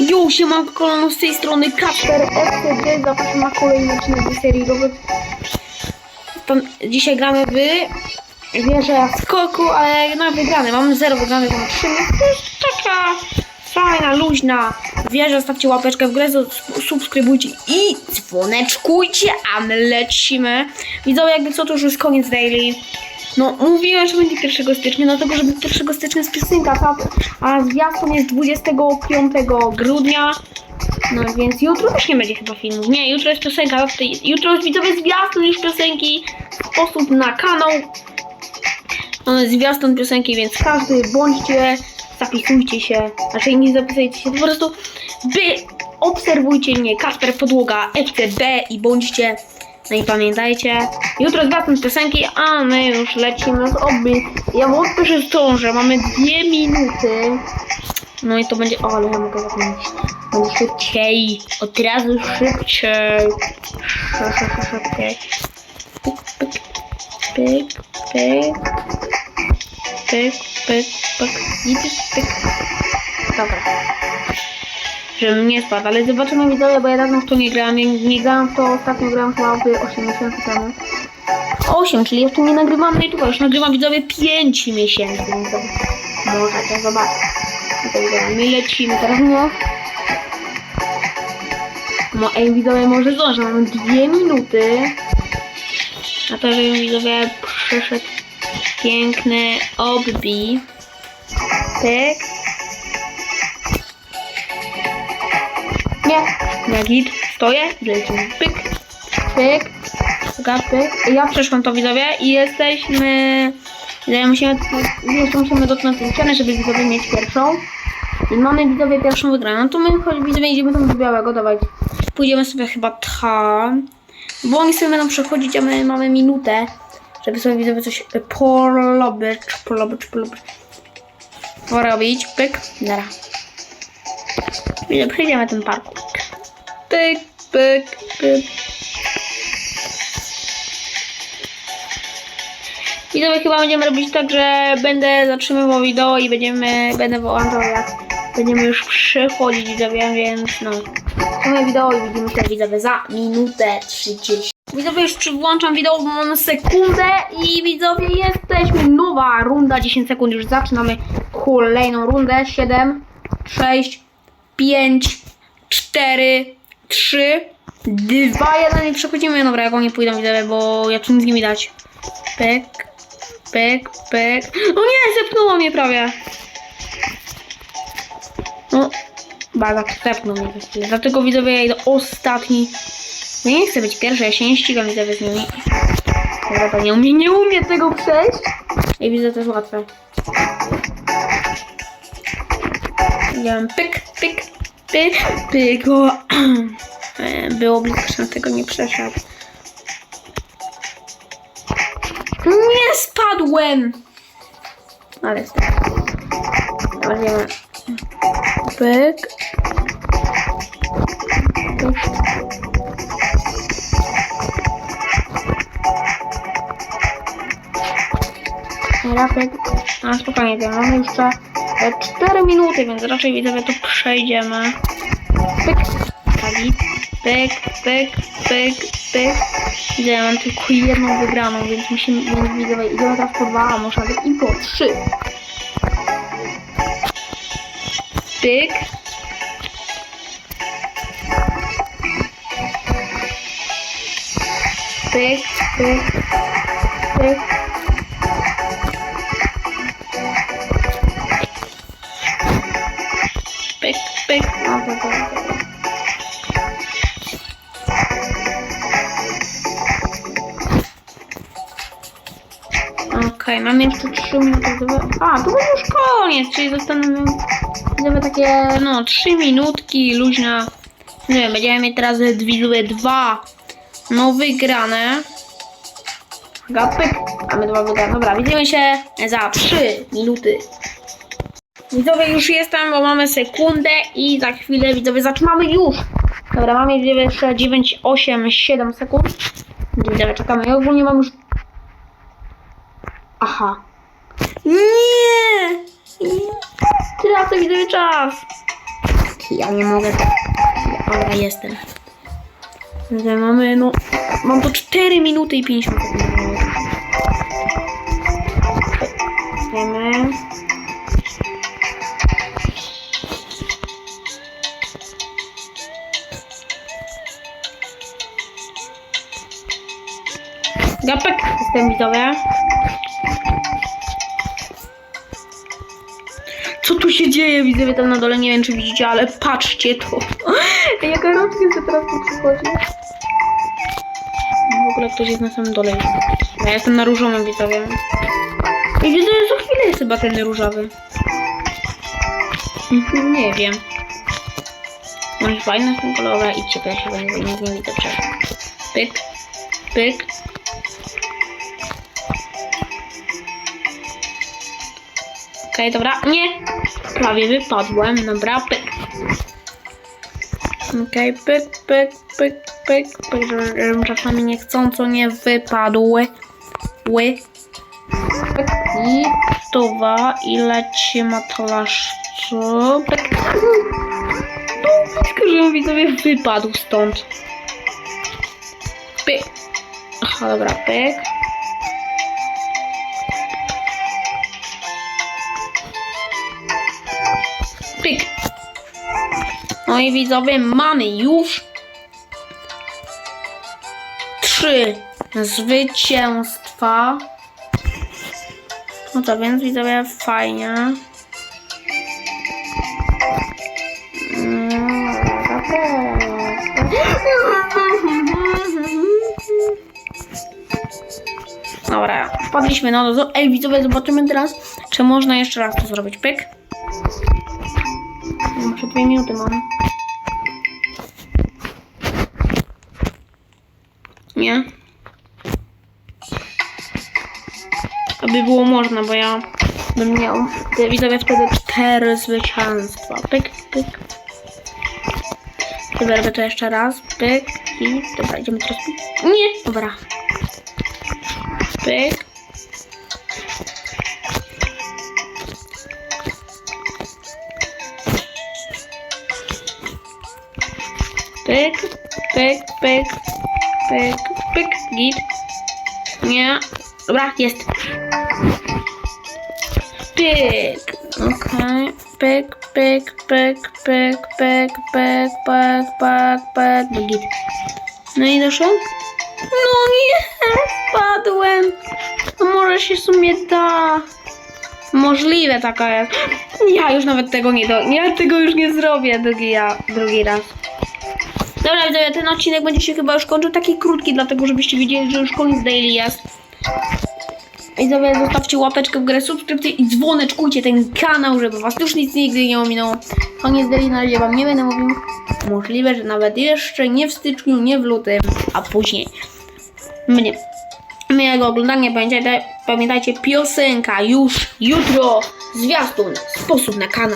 Jo, siemanko kolano z tej strony Kasper FCG, zapraszam na kolejny odcinek z serii. Tam, dzisiaj gramy w wieżę skoku, ale na wygrane, mamy 0 wygranych, mamy 3 To jest taka fajna, luźna wieża, stawcie łapeczkę w grę, sub- subskrybujcie i dzwoneczkujcie, a my lecimy. Widzowie, jakby co, to już koniec daily. No, mówiłem, że będzie 1 stycznia, dlatego, że 1 stycznia jest piosenka, ta, a zwiastun jest 25 grudnia. No więc jutro też nie będzie chyba filmów. Nie, jutro jest piosenka. Jutro jest widzowie zwiastun już piosenki. Sposób na kanał. No, zwiastun piosenki, więc każdy bądźcie, zapisujcie się. Znaczy nie zapisujcie się, po prostu wy obserwujcie mnie, Kasper Podłoga, FCB i bądźcie. No i pamiętajcie, jutro zwiastun piosenki, a my już lecimy z oby. Ja wątpię, że zdążę, mamy dwie minuty. No i to będzie. O, ale ja mogę zapomnieć. Będzie szybciej. Od razu szybciej. Szy- szy- szy- Szybciej. Pyk, pyk, pyk, pyk. Pyk, pyk, pyk, pyk. Dobra. Żebym nie spadł, ale zobaczymy widzowie, bo ja dawno w to nie grałam. Nie, nie grałam w to, ostatnio grałam chyba w 8 miesięcy temu. 8, czyli jeszcze nie nagrywam na YouTube, już nagrywam widzowie 5 miesięcy, więc to możecie zobaczyć. No widzowie, my lecimy teraz, no. No ej widzowie, może zdążę, mamy dwie minuty. Na to, żeby widzowie przeszedł piękny obbi. Pyk. Nie, na git, stoję, lecimy. Pyk, pyk, pyk. Ja przeszłam to widzowie i jesteśmy... Widzowie, musimy, jeszcze musimy dotknąć tę ścianę, żeby widzowie mieć pierwszą. I mamy widzowie pierwszą wygraną. No to my choć widzowie idziemy tam do białego, dawaj. Pójdziemy sobie chyba tam. Bo oni sobie będą przechodzić, a my mamy minutę, żeby sobie widzowie coś porobić, porobić, porobić. Porobić, pyk, nara. Widzowie, przejdziemy ten parkour. Pyk, pyk, pyk. Widzowie, chyba będziemy robić tak, że będę zatrzymywał wideo i będziemy, będę wyłączał jak będziemy już przechodzić widzowie, więc no. Zatrzymuję wideo i widzimy się widzowie za minutę 30. Widzowie, już włączam wideo, bo mamy sekundę i widzowie, jesteśmy. Nowa runda, 10 sekund, już zaczynamy kolejną rundę. 7, 6, 5, 4, 3, 2, 1 i przechodzimy. Dobra, jak oni pójdą widzowie, bo ja tu nic nie widać. Pyk, pyk, pyk. No nie, zepnęło mnie prawie. No, baga zepnął mnie za chwilę. Dlatego widzowie ja idę ostatni. Ja nie chcę być pierwszy, ja się nie ścigam widzowie z nimi. Dobra, nie umie, nie umie tego przejść. I widzę, to jest łatwe. Idziemy pyk, pyk, pyk, pyk. E, Było blisko, tego nie przeszedł. Nie spadłem! Ale. Dobra, idziemy. Pyk. Pyk. A spokojnie, wiem, mamy jeszcze 4 minuty, więc raczej widzowie to przejdziemy. Pyk. Kali. Pyk, pyk, pyk, pyk. Widzę, ja mam tylko jedną wygraną, więc musimy, więc widzowie, idziemy teraz po dwa, a może nawet i po trzy. Pyk. Pyk, pyk, pyk. Pyk. Okej, mamy jeszcze 3 minuty. żeby- A, to będzie już koniec, czyli zostanemy Będziemy takie, no, 3 minutki, luźna. Nie wiem, będziemy mieć teraz widzowie dwa no wygrane. Gapyk, mamy dwa wygrane. Dobra, widzimy się za 3 minuty. Widzowie, już jestem, bo mamy sekundę i za chwilę widzowie zaczynamy już. Dobra, mamy jeszcze 9, 8, 7 sekund. Widzowie, czekamy. Ja ogólnie mam już... Aha. Nie! Nie! Tracę widzowie czas. Ja nie mogę. Dobra, jestem. Dobra, mamy, no. Mam to 4 minuty i 50 sekund. Gapek, jestem widzowie. Co tu się dzieje, widzowie tam na dole, nie wiem czy widzicie, ale patrzcie to. Jaka rączka się teraz tu przychodzi. W ogóle ktoś jest na samym dole. Ja jestem na różowym, widzowie. I widzę, że za chwilę jest chyba ten różowy. Mhm, Nie wiem. Może fajne są kolorowe. To ja się będę nie, widzę. Pyk, pyk. Okej, dobra. Nie! Prawie wypadłem. Dobra, pyk. Okej, pyk, pyk, pyk, pyk, pyk, żebym czasami niechcąco nie wypadły. Ły. I stuwa i leci matalaszczo. Pyk. Blisko, żebym widzowie wypadł stąd. Pyk. Aha, dobra. Pyk. No i widzowie, mamy już trzy zwycięstwa. No to więc widzowie, fajnie. Dobra, wpadliśmy na dozór. Ej, widzowie, zobaczymy teraz, czy można jeszcze raz to zrobić. Pyk. Dwie minuty mam. Nie. Aby było można, bo ja bym miał te widzowie wtedy cztery zwycięstwa. Pyk, pyk. Wyberwę to jeszcze raz. Pyk i dobra, idziemy teraz. Nie! Dobra. Pyk. Pyk, pyk, pyk, pyk, pyk, git. Nie. Dobra, jest. Pyk. Okej. Pyk, pyk, pyk, pyk, pyk, pyk, pyk, pyk, pyk. No git. No i doszło? No nie, spadłem. No może się w sumie da. Możliwe taka jest. Ja już nawet tego nie do... Ja tego już nie zrobię drugi, ja, drugi raz. Dobra, widzowie, ten odcinek będzie się chyba już kończył. Taki krótki, dlatego żebyście widzieli, że już koniec daily jest. Widzowie, zostawcie łapeczkę w grę, subskrypcję i dzwoneczkujcie ten kanał, żeby was już nic nigdy nie ominęło. Koniec daily na razie wam nie będę mówił. Możliwe, że nawet jeszcze nie w styczniu, nie w lutym, a później. Mnie. Miłego oglądania, pamiętajcie, pamiętajcie, piosenka już jutro, zwiastun, sposób na kanał.